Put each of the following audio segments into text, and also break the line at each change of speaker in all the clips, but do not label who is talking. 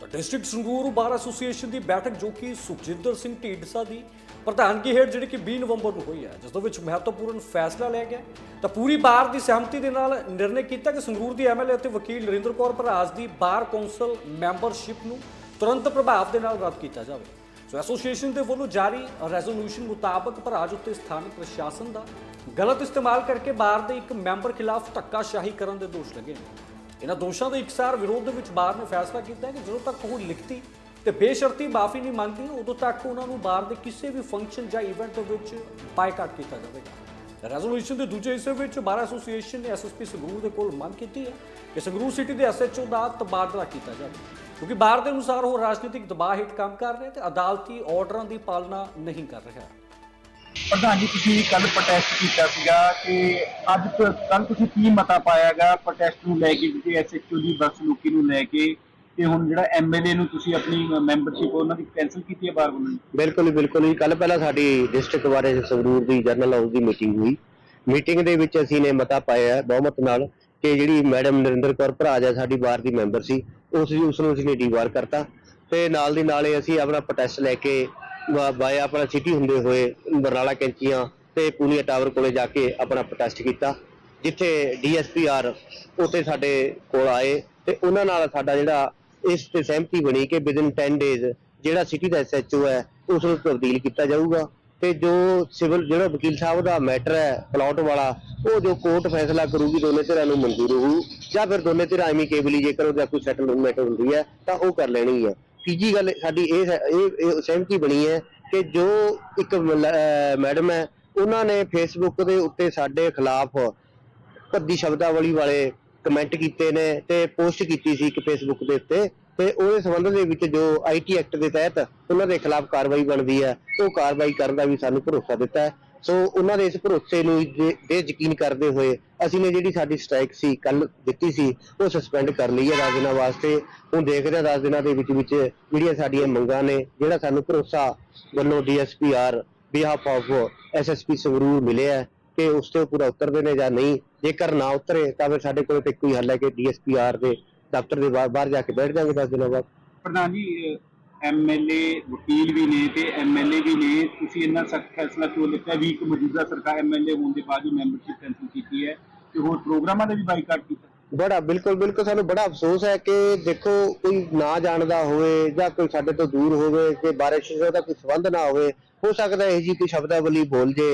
ਤਾਂ district Sangrur bar association ਦੀ ਬੈਠਕ ਜੋ ਕਿ ਸੁਖਜਿੰਦਰ ਸਿੰਘ ਢੀਂਡਸਾ ਦੀ ਪ੍ਰਧਾਨਗੀ ਹੇਠ ਜਿਹੜੀ ਕਿ 20 ਨਵੰਬਰ ਨੂੰ ਹੋਈ ਹੈ, ਜਿਸ ਦੇ ਵਿੱਚ ਮਹੱਤਵਪੂਰਨ ਫੈਸਲਾ ਲਿਆ ਗਿਆ। ਤਾਂ ਪੂਰੀ ਬਾਰ ਦੀ ਸਹਿਮਤੀ ਦੇ ਨਾਲ ਨਿਰਣੇ ਕੀਤਾ ਕਿ ਸੰਗਰੂਰ ਦੀ ਐਮਐਲਏ ਅਤੇ ਵਕੀਲ ਨਰਿੰਦਰ ਕੌਰ ਭਰਾਜ ਦੀ ਬਾਰ ਕੌਂਸਲ ਮੈਂਬਰਸ਼ਿਪ ਨੂੰ ਤੁਰੰਤ ਪ੍ਰਭਾਵ ਦੇ ਨਾਲ ਰੱਦ ਕੀਤਾ ਜਾਵੇ। ਸੋ ਐਸੋਸੀਏਸ਼ਨ ਦੇ ਵੱਲੋਂ ਜਾਰੀ ਰੈਜ਼ੋਲੂਸ਼ਨ ਮੁਤਾਬਕ ਭਰਾਜ ਉੱਤੇ ਸਥਾਨਕ ਪ੍ਰਸ਼ਾਸਨ ਦਾ ਗਲਤ ਇਸਤੇਮਾਲ ਕਰਕੇ ਬਾਰ ਦੇ ਇੱਕ ਮੈਂਬਰ ਖਿਲਾਫ ਧੱਕਾਸ਼ਾਹੀ ਕਰਨ ਦੇ ਦੋਸ਼ ਲੱਗੇ ਨੇ। ਇਹਨਾਂ ਦੋਸ਼ਾਂ ਦੇ ਇਕਸਾਰ ਵਿਰੋਧ ਦੇ ਵਿੱਚ ਬਾਰ ਨੇ ਫੈਸਲਾ ਕੀਤਾ ਹੈ ਕਿ ਜਦੋਂ ਤੱਕ ਉਹ ਲਿਖਤੀ ਤੇ ਬੇਸ਼ਰਤੀ ਮਾਫੀ ਨਹੀਂ ਮੰਗਦੀ, ਉਦੋਂ ਤੱਕ ਉਹਨਾਂ ਨੂੰ ਬਾਰ ਦੇ ਕਿਸੇ ਵੀ ਫੰਕਸ਼ਨ ਜਾਂ ਇਵੈਂਟ ਦੇ ਵਿੱਚ ਬਾਈਕਾਟ ਕੀਤਾ ਜਾਵੇਗਾ। ਰੈਜ਼ੋਲੂਸ਼ਨ ਦੇ ਦੂਜੇ ਹਿੱਸੇ ਵਿੱਚ ਬਾਰ ਐਸੋਸੀਏਸ਼ਨ ਨੇ ਐਸਐਸਪੀ ਸੰਗਰੂਰ ਦੇ ਕੋਲ ਮੰਗ ਕੀਤੀ ਹੈ ਕਿ ਸੰਗਰੂਰ ਸਿਟੀ ਦੇ ਐਸਐਚਓ ਦਾ ਤਬਾਦਲਾ ਕੀਤਾ ਜਾਵੇ, ਕਿਉਂਕਿ ਬਾਰ ਦੇ ਅਨੁਸਾਰ ਉਹ ਰਾਜਨੀਤਿਕ ਦਬਾਅ ਹੇਠ ਕੰਮ ਕਰ ਰਿਹਾ ਤੇ ਅਦਾਲਤੀ ਆਰਡਰਾਂ ਦੀ ਪਾਲਣਾ ਨਹੀਂ ਕਰ ਰਿਹਾ।
ਪ੍ਰਧਾਨ ਜੀ, ਤੁਸੀਂ ਕੱਲ ਪ੍ਰੋਟੈਸਟ ਕੀਤਾ ਸੀਗਾ ਕਿ ਅੱਜ ਕੱਲ ਤੁਸੀਂ ਕੀ ਮਤਾ ਪਾਇਆਗਾ ਪ੍ਰੋਟੈਸਟ ਨੂੰ ਲੈ ਕੇ ਜਿਹੜੇ ਐਸਐਚਓ ਦੀ ਬਦਸਲੂਕੀ ਨੂੰ ਲੈ ਕੇ ਤੇ ਹੁਣ ਜਿਹੜਾ ਐਮਐਲਏ ਨੂੰ ਤੁਸੀਂ ਆਪਣੀ ਮੈਂਬਰਸ਼ਿਪ ਉਹਨਾਂ ਦੀ ਕੈਨਸਲ ਕੀਤੀ ਹੈ ਬਾਰ ਵੱਲੋਂ
ਬਿਲਕੁਲ ਬਿਲਕੁਲ ਜੀ। ਕੱਲ ਪਹਿਲਾਂ ਸਾਡੀ ਡਿਸਟ੍ਰਿਕਟ ਬਾਰੇ ਸੰਗਰੂਰ ਦੀ ਜਨਰਲ ਹਾਊਸ ਦੀ ਮੀਟਿੰਗ ਹੋਈ। ਮੀਟਿੰਗ ਦੇ ਵਿੱਚ ਅਸੀਂ ਨੇ ਮਤਾ ਪਾਇਆ ਬਹੁਮਤ ਨਾਲ ਕਿ ਜਿਹੜੀ ਮੈਡਮ ਨਰਿੰਦਰ ਕੌਰ ਭਰਾਜ ਹੈ ਸਾਡੀ ਬਾਰ ਦੀ ਮੈਂਬਰ ਸੀ, ਉਸ ਉਸ ਨੂੰ ਅਸੀਂ ਨੇ ਡੀਵਾਰ ਕਰਤਾ। ਤੇ ਨਾਲ ਦੀ ਨਾਲੇ ਅਸੀਂ ਆਪਣਾ ਪ੍ਰੋਟੈਸਟ ਲੈ ਕੇ ਬਾਏ ਆਪਣਾ ਸਿਟੀ ਹੁੰਦੇ ਹੋਏ ਬਰਨਾਲਾ ਕੈਂਚੀਆਂ ਤੇ ਪੂਨੀਆ ਟਾਵਰ ਕੋਲੇ ਜਾ ਕੇ ਆਪਣਾ ਪ੍ਰੋਟੈਸਟ ਕੀਤਾ, ਜਿੱਥੇ ਡੀਐਸਪੀਆਰ ਉੱਥੇ ਸਾਡੇ ਕੋਲ ਆਏ ਤੇ ਉਹਨਾਂ ਨਾਲ ਸਾਡਾ ਜਿਹੜਾ ਇਸ ਤੇ ਸਹਿਮਤੀ ਬਣੀ ਕਿ ਵਿਦਿਨ 10 ਡੇਜ਼ ਜਿਹੜਾ ਸਿਟੀ ਦਾ ਐਸਐਚਓ ਹੈ, ਉਸ ਨੂੰ ਤਬਦੀਲ ਕੀਤਾ ਜਾਊਗਾ ਤੇ ਜੋ ਸਿਵਲ ਜਿਹੜਾ ਵਕੀਲ ਸਾਹਿਬ ਦਾ ਮੈਟਰ ਹੈ ਪਲਾਟ ਵਾਲਾ, ਉਹ ਜੋ ਕੋਰਟ ਫੈਸਲਾ ਕਰੂਗੀ, ਦੋਨੇ ਧਿਰਾਂ ਨੂੰ ਮਨਜ਼ੂਰ ਹੋਊ ਜਾਂ ਫਿਰ ਦੋਨੇ ਧਿਰਾਂ ਐਮੀਕੇਬਲੀ ਜੇਕਰ ਉਹਦਾ ਕੋਈ ਸੈਟਲਮੈਂਟ ਹੁੰਦੀ ਹੈ, ਤਾਂ ਉਹ ਕਰ ਲੈਣੀ ਹੈ। ਤੀਜੀ ਗੱਲ ਸਾਡੀ ਇਹ ਹੈ- ਇਹ ਇਹ ਸਹਿਮਤੀ ਬਣੀ ਹੈ ਕਿ ਜੋ ਇੱਕ ਮੈਡਮ ਹੈ, ਉਹਨਾਂ ਨੇ ਫੇਸਬੁੱਕ ਦੇ ਉੱਤੇ ਸਾਡੇ ਖਿਲਾਫ ਭੱਦੀ ਸ਼ਬਦਾਵਲੀ ਵਾਲੇ ਕਮੈਂਟ ਕੀਤੇ ਨੇ ਤੇ ਪੋਸਟ ਕੀਤੀ ਸੀ ਇੱਕ ਫੇਸਬੁੱਕ ਦੇ ਉੱਤੇ ਤੇ ਉਹਦੇ ਸੰਬੰਧ ਦੇ ਵਿੱਚ ਜੋ ਆਈਟੀ ਐਕਟ ਦੇ ਤਹਿਤ ਉਹਨਾਂ ਦੇ ਖਿਲਾਫ ਕਾਰਵਾਈ ਬਣਦੀ ਹੈ, ਉਹ ਕਾਰਵਾਈ ਕਰਨ ਦਾ ਵੀ ਸਾਨੂੰ ਭਰੋਸਾ ਦਿੱਤਾ ਹੈ। ਸੋ ਉਹਨਾਂ ਦੇ ਇਸ ਭਰੋਸੇ ਨੂੰ ਦੇ ਯਕੀਨ ਕਰਦੇ ਹੋਏ ਅਸੀਂ ਨੇ ਜਿਹੜੀ ਸਾਡੀ ਸਟ੍ਰਾਈਕ ਸੀ ਕੱਲ ਦਿੱਤੀ ਸੀ, ਉਹ ਸਸਪੈਂਡ ਕਰ ਲਈ ਹੈ 10 ਦਿਨਾਂ ਵਾਸਤੇ। ਹੁਣ ਦੇਖਦੇ ਹਾਂ 10 ਦਿਨਾਂ ਦੇ ਵਿੱਚ ਵਿੱਚ ਜਿਹੜੀਆਂ ਸਾਡੀਆਂ ਮੰਗਾਂ ਨੇ, ਜਿਹੜਾ ਸਾਨੂੰ ਭਰੋਸਾ ਵੱਲੋਂ ਡੀਐਸਪੀਆਰ ਬਿਹਾਫ ਆਫ ਐਸਐਸਪੀ ਸੰਗਰੂਰ ਮਿਲਿਆ ਹੈ ਕਿ ਉਸ ਤੋਂ ਪੂਰਾ ਉਤਰਦੇ ਨੇ ਜਾਂ ਨਹੀਂ। ਜੇਕਰ ਨਾ ਉਤਰੇ, ਤਾਂ ਫਿਰ ਸਾਡੇ ਕੋਲ ਤੇ ਕੋਈ ਹੱਲ ਹੈ ਕਿ ਡੀਐਸਪੀਆਰ ਦੇ ਦਫ਼ਤਰ ਦੇ ਬਾਹਰ ਬਾਹਰ ਜਾ ਕੇ ਬੈਠ ਜਾਵਾਂਗੇ 10 ਦਿਨਾਂ ਬਾਅਦ।
ਪ੍ਰਧਾਨ ਜੀ ਐਮਐਲਏ ਵਕੀਲ ਵੀ ਨੇ ਤੇ ਐਮਐਲਏ ਵੀ ਨੇ। ਤੁਸੀਂ ਇੰਨਾ ਸਖਤ ਫੈਸਲਾ ਕਿਉਂ ਲਿੱਤਾ? ਵੀ ਇੱਕ ਮੌਜੂਦਾ ਸਰਕਾਰ ਐਮਐਲਏ ਹੋਣ ਦੇ ਬਾਅਦ ਹੀ ਮੈਂਬਰਸ਼ਿਪ ਕੈਨਸਲ ਕੀਤੀ ਹੈ ਤੇ ਹੋਰ ਪ੍ਰੋਗਰਾਮਾਂ ਦਾ ਵੀ ਬਾਈਕਾਟ ਕੀਤਾ।
ਬੜਾ, ਬਿਲਕੁਲ ਬਿਲਕੁਲ। ਸਾਨੂੰ ਬੜਾ ਅਫਸੋਸ ਹੈ ਕਿ ਦੇਖੋ, ਕੋਈ ਨਾ ਜਾਣਦਾ ਹੋਵੇ ਜਾਂ ਕੋਈ ਸਾਡੇ ਤੋਂ ਦੂਰ ਹੋਵੇ ਕਿ ਬਾਰਿਸ਼ ਦਾ ਕੋਈ ਸੰਬੰਧ ਨਾ ਹੋਵੇ, ਹੋ ਸਕਦਾ ਇਹ ਜੀ ਕੋਈ ਸ਼ਬਦਾਵਲੀ ਬੋਲ ਜੇ।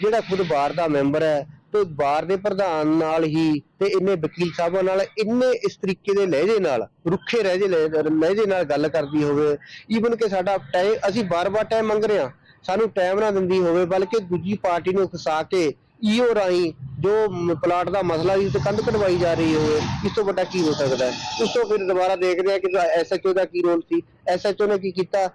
ਜਿਹੜਾ ਖੁਦ ਬਾਹਰ ਦਾ ਮੈਂਬਰ ਹੈ ਤੇ ਬਾਰ ਦੇ ਪ੍ਰਧਾਨ ਨਾਲ ਹੀ ਤੇ ਇੰਨੇ ਵਕੀਲ ਸਾਹਿਬਾਂ ਨਾਲ ਇੰਨੇ ਇਸ ਤਰੀਕੇ ਦੇ ਲਹਿਜੇ ਨਾਲ, ਰੁੱਖੇ ਲਹਿਜੇ ਲਹਿਜੇ ਨਾਲ ਗੱਲ ਕਰਦੀ ਹੋਵੇ ਈਵਨ ਕਿ ਸਾਡਾ ਟਾਈਮ ਅਸੀਂ ਬਾਰ-ਬਾਰ ਟਾਈਮ ਮੰਗ ਰਹੇ ਹਾਂ, ਸਾਨੂੰ ਟਾਈਮ ਨਾ ਦਿੰਦੀ ਹੋਵੇ, ਬਲਕਿ ਦੂਜੀ ਪਾਰਟੀ ਨੂੰ ਫਸਾ ਕੇ ਈਓ ਰਾਹੀਂ ਜੋ ਪਲਾਟ ਦਾ ਮਸਲਾ ਸੀ ਤੇ ਕੰਧ ਕਢਵਾਈ ਜਾ ਰਹੀ ਹੋਵੇ, ਇਸ ਤੋਂ ਵੱਡਾ ਕੀ ਹੋ ਸਕਦਾ ਹੈ? ਉਸ ਤੋਂ ਫਿਰ ਦੁਬਾਰਾ ਦੇਖਦੇ ਹਾਂ ਕਿ ਐਸਐਚਓ ਦਾ ਕੀ ਰੋਲ ਸੀ? ਐਸਐਚਓ ਨੇ ਕੀ ਕੀਤਾ?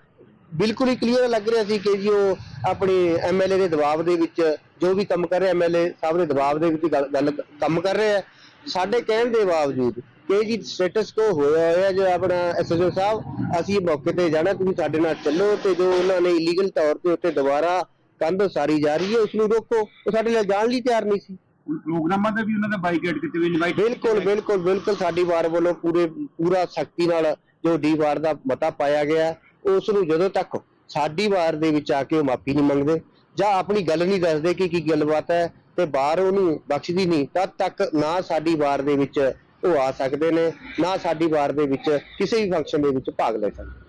ਬਿਲਕੁਲ ਹੀ ਕਲੀਅਰ ਲੱਗ ਰਿਹਾ ਸੀ ਕਿ ਜੀ ਉਹ ਆਪਣੇ ਐਮਐਲਏ ਦੇ ਦਬਾਅ ਦੇ ਵਿੱਚ ਜੋ ਵੀ ਕੰਮ ਕਰ ਰਿਹਾ ਐਮਐਲਏ ਸਾਹਿਬ ਦੇ ਦਬਾਅ ਦੇ ਵਿੱਚ ਗੱਲ ਗੱਲ- ਕੰਮ ਕਰ ਰਿਹਾ ਹੈ। ਸਾਡੇ ਕਹਿਣ ਦੇ ਬਾਵਜੂਦ ਕਿ ਜੀ ਸਟੇਟਸ ਕੋ ਹੋਇਆ ਹੋਇਆ ਜੋ ਆਪਣਾ ਐਸਐਚਓ ਸਾਹਿਬ ਅਸੀਂ ਮੌਕੇ ਤੇ ਜਾਣਾ ਤੁਸੀਂ ਸਾਡੇ ਨਾਲ ਚੱਲੋ ਤੇ ਜੋ ਉਹਨਾਂ ਨੇ ਇਲੀਗਲ ਤੌਰ ਤੇ ਉੱਤੇ ਦੁਬਾਰਾ ਕੰਧ ਉਸਾਰੀ ਜਾ ਰਹੀ ਹੈ ਉਸ ਨੂੰ ਰੋਕੋ। ਉਹ ਸਾਡੇ ਨਾਲ ਜਾਣ ਲਈ ਤਿਆਰ ਨਹੀਂ ਸੀ।
ਪ੍ਰੋਗਰਾਮਾਂ ਦਾ ਵੀ ਉਹਨਾਂ ਦਾ ਬਾਈਕਾਟ ਕੀਤੇ ਹੋਏ ਇਨਵਾਈਟ
ਬਿਲਕੁਲ ਬਿਲਕੁਲ ਬਿਲਕੁਲ ਸਾਡੀ ਵਾਰ ਵੱਲੋਂ ਪੂਰੇ ਪੂਰਾ ਸਖਤੀ ਨਾਲ ਜੋ ਡੀ ਵਾਰ ਦਾ ਮਤਾ ਪਾਇਆ ਗਿਆ ਉਸ ਨੂੰ ਜਦੋਂ ਤੱਕ ਸਾਡੀ ਵਾਰ ਦੇ ਵਿੱਚ ਆ ਕੇ ਉਹ ਮਾਫੀ ਨਹੀਂ ਮੰਗਦੇ ਜਾਂ ਆਪਣੀ ਗੱਲ ਨਹੀਂ ਦੱਸਦੇ ਕਿ ਕੀ ਗੱਲਬਾਤ ਹੈ ਤੇ ਬਾਹਰ ਉਹਨੂੰ ਬਖਸ਼ਦੀ ਨਹੀਂ, ਤਦ ਤੱਕ ਨਾ ਸਾਡੀ ਵਾਰ ਦੇ ਵਿੱਚ ਉਹ ਆ ਸਕਦੇ ਨੇ, ਨਾ ਸਾਡੀ ਵਾਰ ਦੇ ਵਿੱਚ ਕਿਸੇ ਵੀ ਫੰਕਸ਼ਨ ਦੇ ਵਿੱਚ ਭਾਗ ਲੈ ਸਕਦੇ।